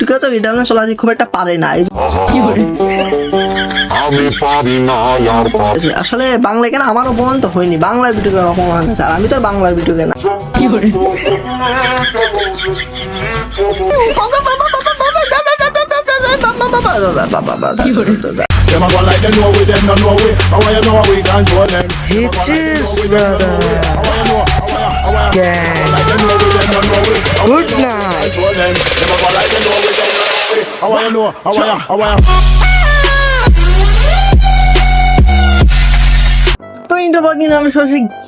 তো এটা খুব একটা পারে না আমি পারি না আর আসলে বাংলা কেন আমার অপমান তো হয়নি বাংলার বিটুকে অপমান হয়েছে আর আমি তো বাংলার বিটুকে না Them a go like they know we, them no know we. How you know we control them? Hitches, brother. How you know? How you, how you, Gang. like they know we, them no know we. How Good night. know we. How you know? How you, how you. তো ইন্টারপর কিন্তু আমি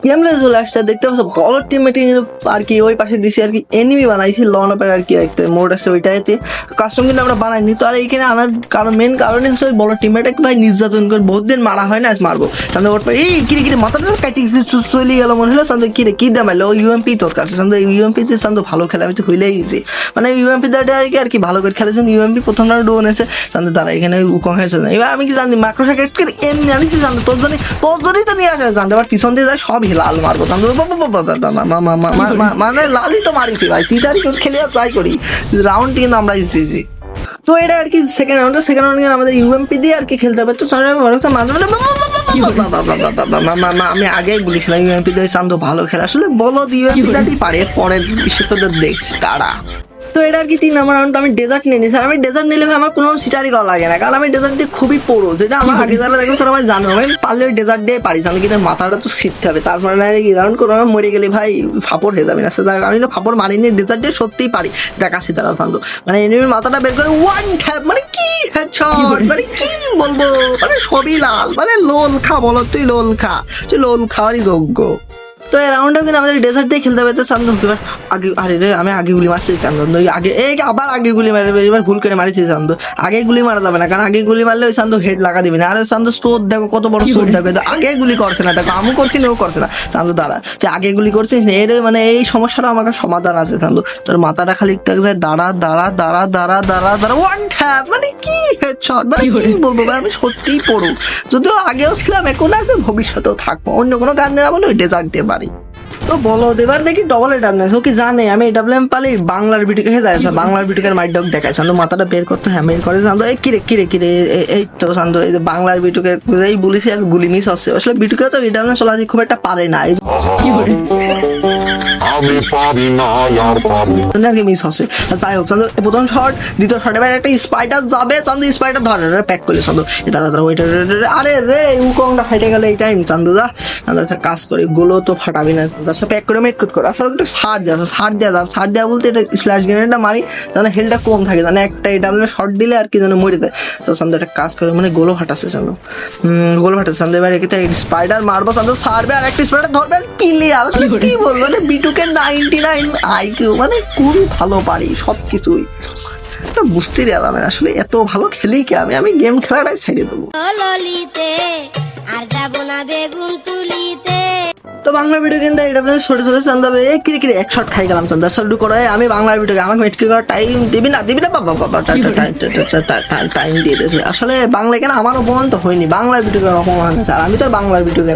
গেমলে চলে আসছে? দেখতে পাচ্ছ, বড় টিমে কিন্তু আর কি ওই পাশে দিছি আর কি এনিমি বানাইছি লন অপের আর কি একটা মোড আছে ওইটাতে। কাস্টম কিন্তু আমরা বানাইনি। তো আর এইখানে আনার কারণ মেন কারণে হচ্ছে ওই বড় টিমমেটকে ভাই নির্যাতন করে বহুত দিন মারা হয় না, আজ মারবো। সামনে ওর পর, এই কিরে কিরে মাথাটা কাটি চলে গেল মনে হলো। সামনে কিরে কি দামাইলো ও ইউএমপি তোর কাছে। সামনে ইউএমপি তে সামনে ভালো খেলা আমি তো হইলেই গেছি মানে ইউএমপি দাটা আর কি আর কি ভালো করে খেলেছেন ইউএমপি প্রথম রাউন্ড ডোন এসে সামনে তারা এখানে উকং হয়েছে। এবার আমি কি জানি মাইক্রো সাকেট এমনি আনিছি জানতো তোর জন্য তোর জন্যই তো নিয়ে আসা জানতে আবার পিছন দিয়ে যায় সব লাল মারবো মানে লালই তো মারিছি ভাই সিটারি করে খেলে করি রাউন্ড কিন্তু আমরা জিতেছি তো এটা আর কি সেকেন্ড রাউন্ডে সেকেন্ড রাউন্ডে আমাদের ইউএমপি দিয়ে আর কি খেলতে হবে তো মাঝে মাঝে আমি আগেই বলেছিলাম ইউএমপি দিয়ে চান্দো ভালো খেলা আসলে বলো ইউএমপি পারে পরের বিশ্বস্তদের দেখছি তারা তো এটা আর কি তিন নম্বর রাউন্ড আমি ডেজার্ট নিয়ে নিয়েছি আর আমি ডেজার্ট নিলে ভাই আমার কোনো সিটারি করা লাগে না কারণ আমি ডেজার্ট দিয়ে খুবই পড়ো। যেটা আমার আগে যারা দেখো ভাই জানো আমি পারলে ডেজার্ট দিয়ে পারি জানো কিন্তু মাথাটা তো শিখতে হবে। তারপরে না কি রাউন্ড করে আমার মরে গেলে ভাই ফাপড় হয়ে যাবে না। সে যাক, আমি তো ফাপড় মারিনি ডেজার্ট দিয়ে সত্যিই পারি। দেখাচ্ছি তারা জানতো। মানে এনিমির মাথাটা বের করে ওয়ান ট্যাপ মানে কি হেডশট মানে কি বলব? মানে সবই লাল মানে লোল খা বলো তুই লোল খা। তুই লোল খাওয়ারই যোগ্য। তো এই রাউন্ডেও কিন্তু আমাদের ডেজার্ট দিয়ে খেলতে হবে। তো চান্দন এবার আগে আরে রে আমি আগে গুলি মারছি চান্দন ওই আগে এই আবার আগে গুলি মারে এবার ভুল করে মারিছি চান্দু আগে গুলি মারা যাবে না কারণ আগে গুলি মারলে ওই চান্দু হেড লাগা দিবে না। আর ওই চান্দু স্টোর দেখো কত বড় স্টোর দেখো। তো আগে গুলি করছে না দেখো। আমু করছি না ও করছে না। চান্দু দাঁড়া। যে আগে গুলি করছিস এর মানে এই সমস্যাটা আমার সমাধান আছে চান্দু তোর মাথাটা খালি একটু এক জায়গায় দাঁড়া দাঁড়া দাঁড়া দাঁড়া দাঁড়া দাঁড়া। ওয়ান ট্যাপ মানে কি হেডশট মানে কি বলব? আমি সত্যিই পড়ো যদিও আগেও ছিলাম এখন আছে ভবিষ্যতেও থাকব। অন্য কোনো গান না বলে ওই ডেজার্ট দিয়ে পারি তো বলো এবার দেখি ডবল এটা নেই ও কি জানে? আমি এটা ব্লেম পালি বাংলার ভিডিও হে যায় বাংলার ভিডিওর মাইট ডগ দেখায়। শান্ত মাথাটা বের করতে হ্যামের করে। শান্ত এই কিরে কিরে কিরে এই তো শান্ত এই যে বাংলার ভিডিওকে এই বলিছি আর গুলি মিস হচ্ছে। আসলে ভিডিওকে তো এটা চলাচল খুব একটা পারে না। এই আমি পারি না আর পারি জন্য মিস হচ্ছে যাই হোক চান্দু প্রথম শট দ্বিতীয় শট এবার একটা স্পাইডার যাবে চান্দু স্পাইডার ধরে প্যাক করলে চান্দু। দাদা দাদা ওইটা আরে রে উকংটা ফাইটে গেলে এই টাইম চান্দু দা। চান্দু একটা কাজ করে গোলো তো ফাটাবি না। তার প্যাক করে মেট কুট করে। আসলে একটু সার দেওয়া সার দেওয়া দাও সার দেওয়া বলতে এটা স্ল্যাশ গ্রেনেডটা মারি তাহলে হেলটা কম থাকে। জানে একটা এটা শর্ট দিলে আর কি যেন মরে যায়। তো চান্দু একটা কাজ করে মানে গোলো ফাটাচ্ছে চান্দু। গোলো ফাটাচ্ছে চান্দু এবার স্পাইডার মারবো চান্দু সারবে আর একটা স্পাইডার ধরবে আর আসলে কি বলব মানে বিটুকে নাইনটি নাইন আইকিউ মানে খুবই ভালো পারি সব কিছুই বুঝতে না আসলে এত ভালো খেলি কি আমি? আমি গেম খেলাটাই ছেড়ে দেবো। ললিতে আর যাব না বেগুন তুলিতে। তো বাংলা ভিডিও কিন্তু এটা আপনার ছোট ছোট চান্দা হবে কিরে কিরে এক শট খাই গেলাম চান্দা শট করে আমি বাংলা ভিডিওকে আমাকে মেটকি করার টাইম দিবি না দিবি না বাবা বাবা টাইম দিয়ে দিয়েছে। আসলে বাংলা কেন আমার অপমান তো হয়নি বাংলার ভিডিওকে অপমান হয়েছে আর আমি তো আর বাংলার ভিডিওকে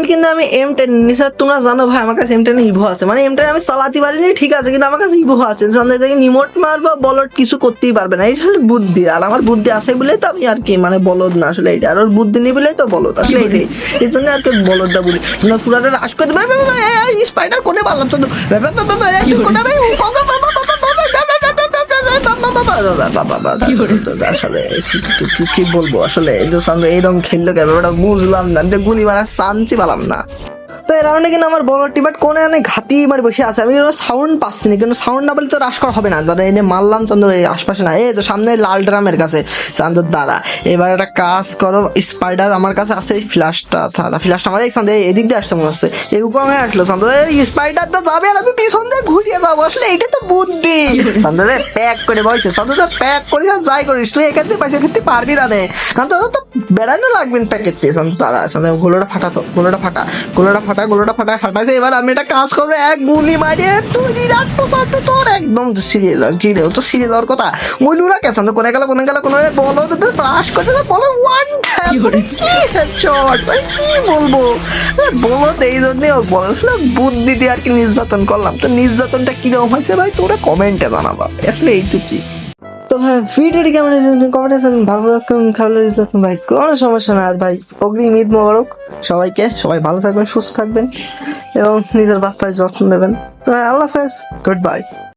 রাউন্ড কিন্তু আমি এম টেন নিছি আর তোমরা জানো ভাই আমার কাছে এম টেন ইভো আছে। মানে এম টেন আমি চালাতে পারিনি ঠিক আছে কিন্তু আমার কাছে ইভো আছে। জানতে থেকে নিমোট মারবো বলট কিছু করতেই পারবে না। এটা হলো বুদ্ধি আর আমার বুদ্ধি আছে বলেই তো আমি আর কি মানে বলদ না আসলে এটা আর ওর বুদ্ধি নেই বলেই তো বলদ আসলে এটাই এই জন্য আর কি বলদটা বলি। তোমরা পুরাটা রাশ করতে পারবে স্পাইডার কোনে পারলাম তো? আসলে কি- বলব? আসলে এই সঙ্গে এইরকম খেললো কেন বুঝলাম না গুলি মারা শান্তি পালাম না। তো এই রাউন্ডে কিন্তু আমার বড় টিমেট কোনে অনেক ঘাটি মারি বসে আছে। আমি সাউন্ড পাচ্ছি না, কিন্তু সাউন্ড না পেলে তো রাশ করা হবে না। ধরো এনে মারলাম চন্দ্র আশপাশে না। এই তো সামনে লাল ড্রামের কাছে চান্দর দ্বারা। এবার একটা কাজ করো স্পাইডার আমার কাছে আছে, এই ফ্ল্যাশটা তাহলে ফ্ল্যাশটা আমার এই চান্দে এদিক দিয়ে আসছে মনে হচ্ছে। এই উপরে আসলো চান্দ এই স্পাইডার তো যাবে আর আমি পিছন দিয়ে ঘুরিয়ে যাব, আসলে এটা তো বুদ্ধি। চান্দরে প্যাক করে বসে চান্দ প্যাক করে যাই করিস, তুই এখান থেকে পয়সা ফিরতে পারবি না রে। কারণ তো বেড়ানো লাগবে প্যাকেট দিয়ে চান্দ তারা চান্দ গোলোটা ফাটা তো, গোলোটা ফাটা গোলোটা ফাটা। ফাটা ফাটা ফাটাইছে এবার আমি একটা কাজ করব এক গুলি মারিয়ে তুই রাত পর্যন্ত তোর একদম সিরিয়াল আর কি রে তো সিরিয়াল হওয়ার কথা। মইলুরা কেসন তো করে গেল কোনে গেল কোনে বলো তো ব্রাশ করতে বলো ওয়ান কি বলব? বলো তো এই জন্যে ওর বলো বুদ্ধি দিয়ে আর কি নির্যাতন করলাম। তো নির্যাতনটা কীরকম হয়েছে ভাই তোরা কমেন্টে জানাবা। আসলে এইটুকুই। তো ভাই ভিডিওটি কেমন কমেন্টে ভালো রাখুন খাবার রাখুন ভাই, কোনো সমস্যা না। আর ভাই, অগ্রিম ঈদ মোবারক সবাইকে, সবাই ভালো থাকবেন, সুস্থ থাকবেন, এবং নিজের বাপ্পায় যত্ন নেবেন। তো আল্লাহ হাফেজ গুড বাই